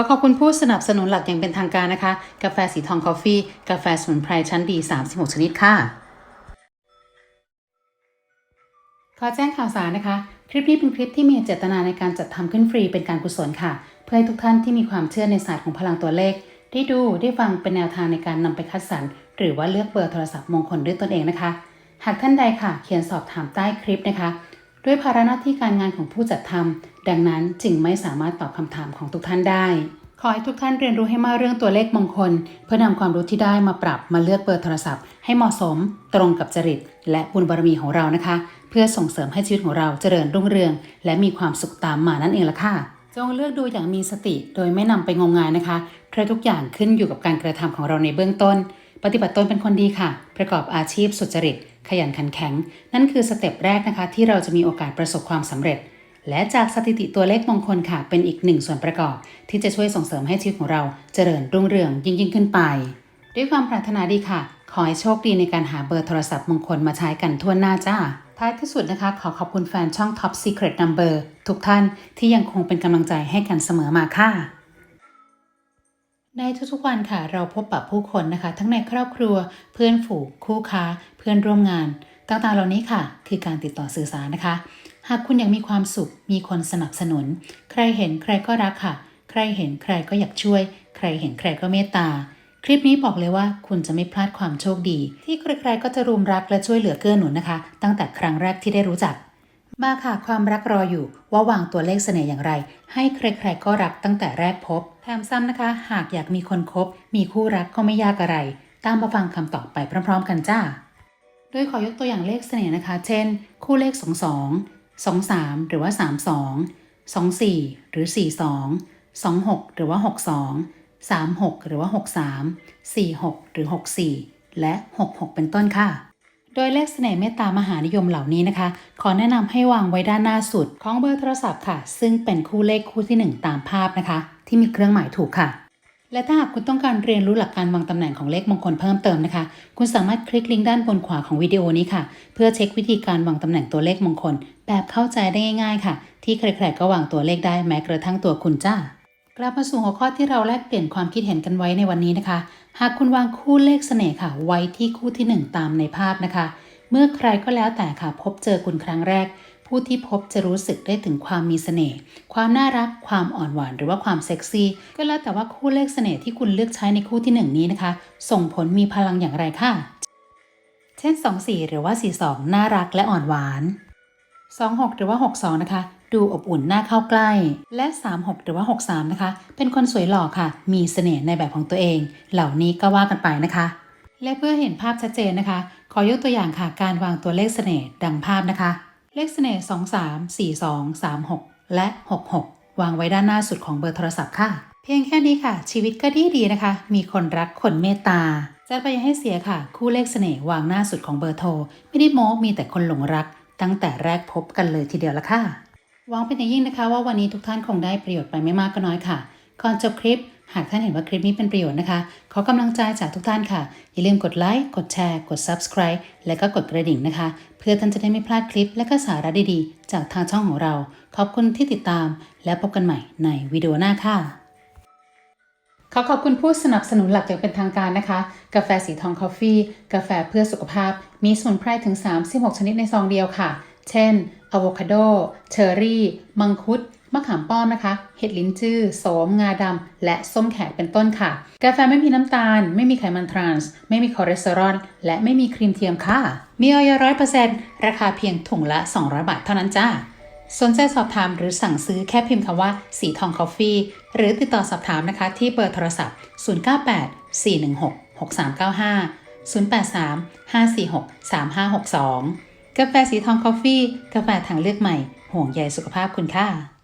อขอบคุณผู้สนับสนุนหลักอย่างเป็นทางการนะคะ กาแฟสีทองคอฟฟี่ กาแฟสมุนไพรชั้นดี 36 ชนิดค่ะ ขอแจ้งข่าวสารนะคะ คลิปนี้เป็นคลิปที่มีเจตนาในการจัดทำขึ้นฟรีเป็นการกุศลค่ะ เพื่อให้ทุกท่านที่มีความเชื่อในศาสตร์ของพลังตัวเลข ได้ดูได้ฟังเป็นแนวทางในการนำไปคัดสรรหรือว่าเลือกเบอร์โทรศัพท์มงคลด้วยตนเองนะคะ หากท่านใดค่ะ เขียนสอบถามใต้คลิปนะคะ ด้วยภาระหน้าที่การงานของผู้จัดทำดังนั้นจึงไม่สามารถตอบคำถามของทุกท่านได้ ขอให้ทุกท่านเรียนรู้ให้มากเรื่องตัวเลขมงคล เพื่อนำความรู้ที่ได้มาปรับมาเลือกเบอร์โทรศัพท์ ให้เหมาะสม ตรงกับจริต และบุญบารมีของเรานะคะ เพื่อส่งเสริมให้ชีวิตของเราเจริญรุ่งเรือง และมีความสุขตามมานั่นเองละค่ะจงเลือกดูอย่างมีสติโดยไม่นำไปงมงายนะคะเพราะทุกอย่างขึ้นอยู่กับการกระทำของเราในเบื้องต้น ปฏิบัติตนเป็นคนดีค่ะ ประกอบอาชีพสุจริต ขยันขันแข็ง นั่นคือสเต็ปแรกนะคะ ที่เราจะมีโอกาสประสบความสำเร็จ และจากสถิติตัวเลขมงคลค่ะ เป็นอีกหนึ่งส่วนประกอบ ที่จะช่วยส่งเสริมให้ชีวิตของเราเจริญรุ่งเรืองยิ่งยิ่งขึ้นไป ด้วยความปรารถนาดีค่ะ ขอให้โชคดีในการหาเบอร์โทรศัพท์มงคลมาใช้กันทั่วหน้าจ้าท้ายที่สุดนะคะ ขอขอบคุณแฟนช่อง Top Secret Number ทุกท่านที่ยังคงเป็นกำลังใจให้กันเสมอมาค่ะ ในทุกๆวันค่ะเราพบปะผู้คนนะคะ ทั้งในครอบครัวเพื่อนฝูงคู่ค้า เพื่อนร่วมงานต่างๆเหล่านี้ค่ะ คือการติดต่อสื่อสารนะคะ หากคุณอยากมีความสุข มีคนสนับสนุน ใครเห็นใครก็รักค่ะ ใครเห็นใครก็อยากช่วย ใครเห็นใครก็เมตตา คลิปนี้บอกเลยว่าคุณจะไม่พลาดความโชคดี ที่ใครๆก็จะรุมรักและช่วยเหลือเกื้อหนุนนะคะ ตั้งแต่ครั้งแรกที่ได้รู้จัก มาค่ะความรักรออยู่ว่าวางตัวเลขเสน่ห์อย่างไร ให้ใครๆก็รักตั้งแต่แรกพบแถมซ้ำนะคะ หากอยากมีคนคบ มีคู่รักก็ไม่ยากอะไร ตามมาฟังคำตอบไปพร้อม ๆ กันจ้า โดยขอยกตัวอย่างเลขเสน่ห์นะคะ เช่น คู่เลข 2 2 2 3 หรือว่า 3 2 2 4 หรือ 4 2 2 6 หรือว่า 6 2 3 6 หรือว่า 6 3 4 6 หรือ 6 4 และ 6 6 เป็นต้นค่ะ โดยเลขเสน่ห์เมตตามหานิยมเหล่านี้นะคะ ขอแนะนำให้วางไว้ด้านหน้าสุดของเบอร์โทรศัพท์ค่ะ ซึ่งเป็นคู่เลขคู่ที่ 1 ตามภาพนะคะ ที่มีเครื่องหมายถูกค่ะ และถ้าหากคุณต้องการเรียนรู้หลักการวางตำแหน่งของเลขมงคลเพิ่มเติมนะคะ คุณสามารถคลิกลิงก์ด้านบนขวาของวิดีโอนี้ค่ะ เพื่อเช็ควิธีการวางตำแหน่งตัวเลขมงคล แบบเข้าใจได้ง่าย ๆ ค่ะ ที่ใครๆก็วางตัวเลขได้แม้กระทั่งตัวคุณจ้า กลับมาสู่หัวข้อที่เราแลกเปลี่ยนความคิดเห็นกันไว้ในวันนี้นะคะ หากคุณวางคู่เลขเสน่ห์ค่ะ ไว้ที่คู่ที่หนึ่งตามในภาพนะคะ เมื่อใครก็แล้วแต่ค่ะ พบเจอคุณครั้งแรก ผู้ที่พบจะรู้สึกได้ถึงความมีเสน่ห์ความน่ารัก ความอ่อนหวาน หรือว่าความเซ็กซี่ ก็แล้วแต่ว่าคู่เลขเสน่ห์ที่คุณเลือกใช้ในคู่ที่หนึ่งนี้นะคะ ส่งผลมีพลังอย่างไรค่ะ เช่น 24 หรือว่า 42 น่ารักและอ่อนหวาน 26 หรือว่า 62 นะคะ ดูอบอุ่นน่าเข้าใกล้ และ 36 หรือว่า 63 นะคะ เป็นคนสวยหล่อค่ะ มีเสน่ห์ในแบบของตัวเอง เหล่านี้ก็ว่ากันไปนะคะ และเพื่อเห็นภาพชัดเจนนะคะ ขอยกตัวอย่างค่ะการวางตัวเลขเสน่ห์ดังภาพนะคะ เลขเสน่ห์ 23 42 36 และ 66 วางไว้ด้านหน้าสุดของเบอร์โทรศัพท์ค่ะ เพียงแค่นี้ค่ะ ชีวิตก็ดีดีนะคะ มีคนรักคนเมตตาจะไปยังให้เสียค่ะ คู่เลขเสน่ห์วางหน้าสุดของเบอร์โทร ไม่ได้โม้มีแต่คนหลงรัก ตั้งแต่แรกพบกันเลยทีเดียวละค่ะหวังเป็นอย่างยิ่งนะคะว่าวันนี้ทุกท่านคงได้ประโยชน์ไปไม่มากก็น้อยค่ะก่อนจบคลิปหากท่านเห็นว่าคลิปนี้เป็นประโยชน์นะคะ ขอกำลังใจจากทุกท่านค่ะ อย่าลืมกดไลค์ กดแชร์ กด subscribe และก็กดกระดิ่งนะคะ เพื่อท่านจะได้ไม่พลาดคลิปและก็สาระดีๆ จากทางช่องของเรา ขอบคุณที่ติดตาม และพบกันใหม่ในวิดีโอหน้าค่ะ ขอขอบคุณผู้สนับสนุนหลักอย่างเป็นทางการนะคะ กาแฟสีทองคอฟฟี่ กาแฟเพื่อสุขภาพ มีสมุนไพรถึง 36 ชนิดในซองเดียวค่ะ เช่นอะโวคาโด เชอร์รี่ มังคุด มะขามป้อมนะคะ เห็ดลิ้นจื้อ โสม งาดำ และส้มแขกเป็นต้นค่ะ กาแฟไม่มีน้ำตาล ไม่มีไขมันทรานส์ ไม่มีคอเลสเตอรอล และไม่มีครีมเทียมค่ะ มีออยร้อยเปอร์เซ็นต์ราคาเพียงถุงละ 200 บาทเท่านั้นจ้า สนใจสอบถามหรือสั่งซื้อแค่พิมพ์คำว่า สีทองคอฟฟี่หรือติดต่อสอบถามนะคะที่เบอร์โทรศัพท์ 098 416 6395 083 546 3562 กาแฟสีทองคอฟฟี่ กาแฟทางเลือกใหม่ ห่วงใยสุขภาพคุณค่ะ